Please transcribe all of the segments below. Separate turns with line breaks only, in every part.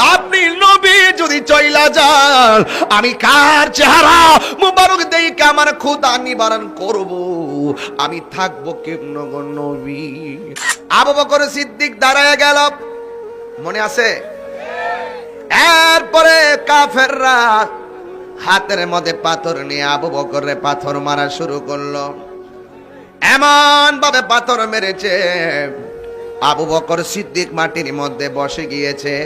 আপনি নবী যদি চইলা যান, আমি কার চেহারা মুবারক দেইকে আমার ক্ষুদা নিবারণ করব? আমি থাকব কেমন নবী? আবু বকর সিদ্দিক দাঁড়ায় গেল। মনে আছে? এরপরে কাফেররা হাতের মধ্যে পাথর নিয়ে আবু বকরে পাথর মারা শুরু করল। এমন ভাবে পাথর মেরেছে, আবু বকর সিদ্দিক মাটির মধ্যে বসে গিয়েছে।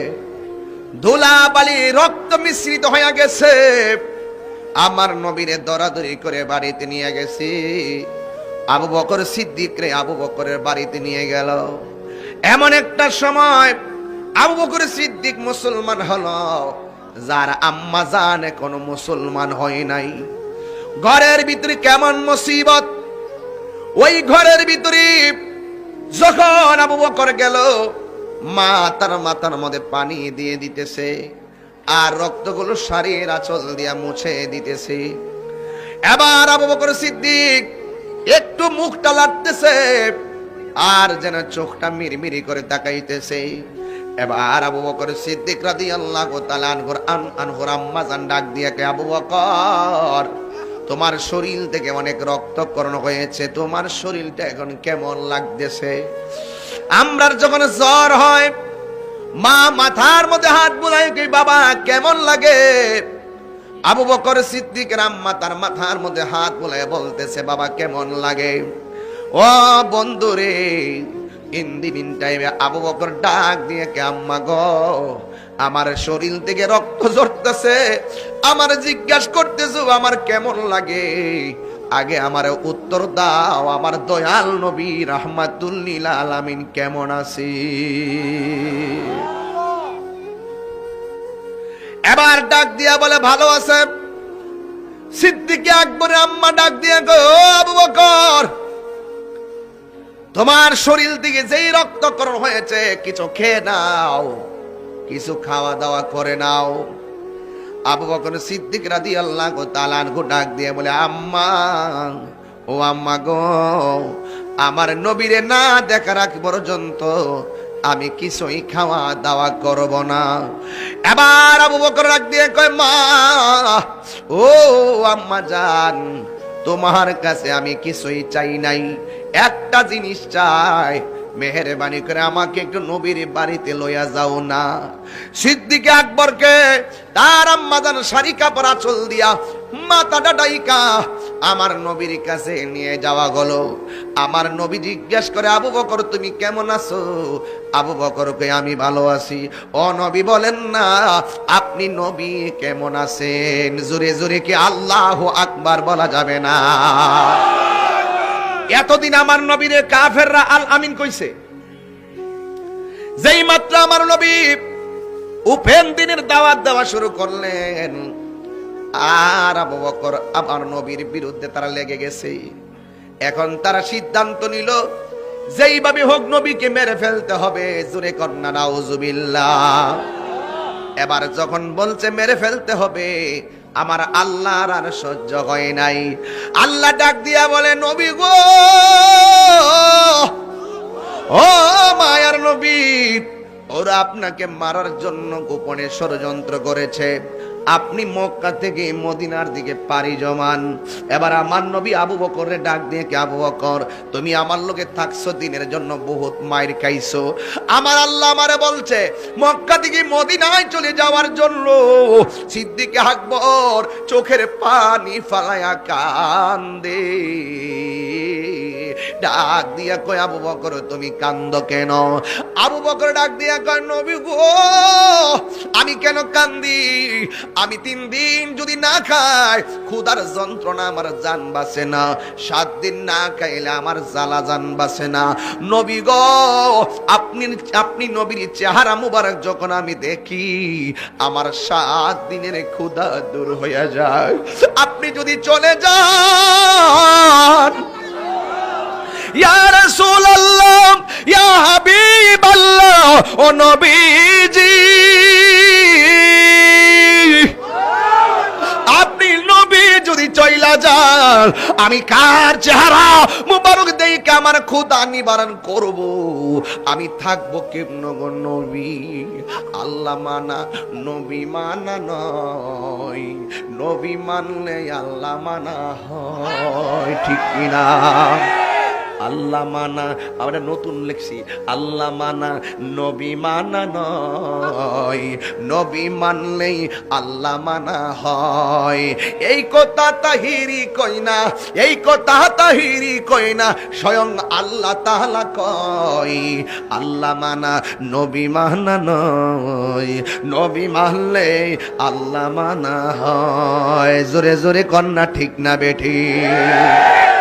ধুলা বালি রক্ত মিশ্রিত হয়ে গেছে। আমার নবীরে দরাদরি করে বাড়িতে নিয়ে গেছি। আবু বকর সিদ্দিক রে আবু বকরের বাড়িতে নিয়ে গেল। এমন একটা সময় আবু বকর সিদ্দিক মুসলমান হলো, যার আম্মা জানে কোনো মুসলমান হয় নাই। ঘরের ভিতরে কেমন মুসিবত? ওই ঘরের ভিতরে যখন আবু বকর গেল মা তার মাথার মধ্যে পানি দিয়ে দিতেছে, আর রক্তগুলো শাড়ির আঁচল দিয়া মুছে দিতেছে। এবার আবু বকর সিদ্দিক একটু মুখটা লাটতেছে, আর যেন চোখটা মিরমিরি করে তাকাইতেছে। এবার আবু বকর সিদ্দিক রাদিয়াল্লাহু তাআলা আনহুর আন আম্মা জান ডাক দিয়া কে, আবু বকর, তোমার শরীর থেকে অনেক রক্তকরণ হয়েছে, তোমার শরীরটা এখন কেমন লাগতেছে? আমরার যখন জ্বর হয়, মা মাথার মধ্যে হাত বুলাই কি, বাবা, কেমন লাগে? আবু বকর সিদ্দিকের আম্মা তার মাথার মধ্যে হাত বুলাই বলতেছে, বাবা, কেমন লাগে? ও বন্ধু রে ইন্দিবিন টাইমে আবু বকর ডাক দিয়ে কে, আম্মা গো, আমার শরীর থেকে রক্ত ঝরতেছে, আমার জিজ্ঞাসা করতেছো, আমার কেমন লাগে? আগে আমার উত্তর দাও, আমার দয়াল নবী রহমাতুল্লিল আলামিন কেমন আছে? এবার ডাক দিয়া বলে, ভালো আছে? সিদ্দিকে আকবরের আম্মা ডাক দিয়া গো "ও আবু বকর, তোমার শরীর থেকে যেই রক্তকরণ হয়েছে, কিছু খেয়ে নাও, কিছু খাওয়া দাওয়া করে নাও। আবু বকর সিদ্দিক রাদি আল্লাহ গো তালান গো ডাক দিয়ে বলে, আম্মা, ও আম্মা গো, আমার নবীরে না দেখার আগ পর্যন্ত আমি কিছুই খাওয়া দাওয়া করব না। এবার আবু বকর ডাক দিয়ে কয়, মা, ও আম্মা জান, তোমার কাছে আমি কিছুই চাই নাই। একটা জিনিস চাই মেহরবানি করে আমাকে একটু নবীর বাড়িতে লইয়া যাও না। সিদ্দিকে আকবরকে তার আম্মাদান শাড়ি কাপড় আঁচল দিয়া মাথাটা ডাইকা আমার নবীর কাছে নিয়ে যাওয়া গেল। আমার নবী জিজ্ঞেস করে, আবু বকর, তুমি কেমন আছো? আবু বকরকে আমি ভালো আছি। ও নবী বলেন, না, আপনি নবী কেমন আছেন? জোরে জোরে কি আল্লাহ আকবার বলা যাবে না। এতদিন আমার নবীরে কাফেররা আল আমিন কইছে। যেই মাত্র আমার নবী উপেন দিনের দাওয়াত দেওয়া শুরু করলেন, আর আবু বকর আমার নবীর বিরুদ্ধে তারা লেগে গেছে। এখন তারা সিদ্ধান্ত নিল, যেইভাবে হোক নবীকে মেরে ফেলতে হবে, জোরে কন্যা নাউজুবিল্লাহ। এবার যখন বলছে, মেরে ফেলতে হবে, আমার আল্লাহর আর সহ্য হয় নাই। আল্লাহ ডাক দিয়া বলে, নবী গো! ও মায়ার নবী, ওরা আপনাকে মারার জন্য গোপনে ষড়যন্ত্র করেছে। আপনি মক্কা থেকে মদিনার দিকে পাড়ি জমান। এবার আমার নবী আবু বকরের ডাক দিয়ে কে আবু বকর, তুমি আমার লোকে থাকছো দিনের জন্য, বহুত মায়ের খাইছো। আমার আল্লাহ আমারে বলছে, মক্কা থেকে মদিনায় চলে যাওয়ার জন্য সিদ্দিকে আকবর চোখের পানি ফালায়া কান্দে। ডাক দিয়া কয়, আবু বকর, তুমি কান্দ কেন? আবু বকর ডাক দিয়া কয়, নবী গো, আমি কেন কান্দি? আমি তিন দিন যদি না খাই, ক্ষুধার যন্ত্রণা আমার জান বাসে না। সাত দিন না খাইলে আমার জ্বালা জান বাসে না। নবী গো, আপনি আপনি নবীর চেহারা মুবারক যখন আমি দেখি, আমার সাত দিনের ক্ষুধা দূর হয়ে যায়। আপনি যদি চলে যান ইয়া নবী যদি চইলা যান, আমি কার চেহারা মুবারক দেইকে আমার ক্ষুদা নিবারণ করব? আমি থাকব কেমন গো নবী? আল্লাহ মানা, নবী মানা নয়। নবী মানলে আল্লাহ মানা হয়, ঠিক কিনা? আল্লাহ মানা আমরা নতুন লিখছি আল্লাহ মানা নবী মানা নয়, নবী মানলেই আল্লাহ মানা হয়। এই কথা তাহিরি কই না, এই কথা তাহিরি কই না, স্বয়ং আল্লাহ তাহলা কয় আল্লাহ মানা নবী মানা নয়, নবী মানলে আল্লাহ মানা হয়। জোরে জোরে কন্যা, ঠিক না বেঠি?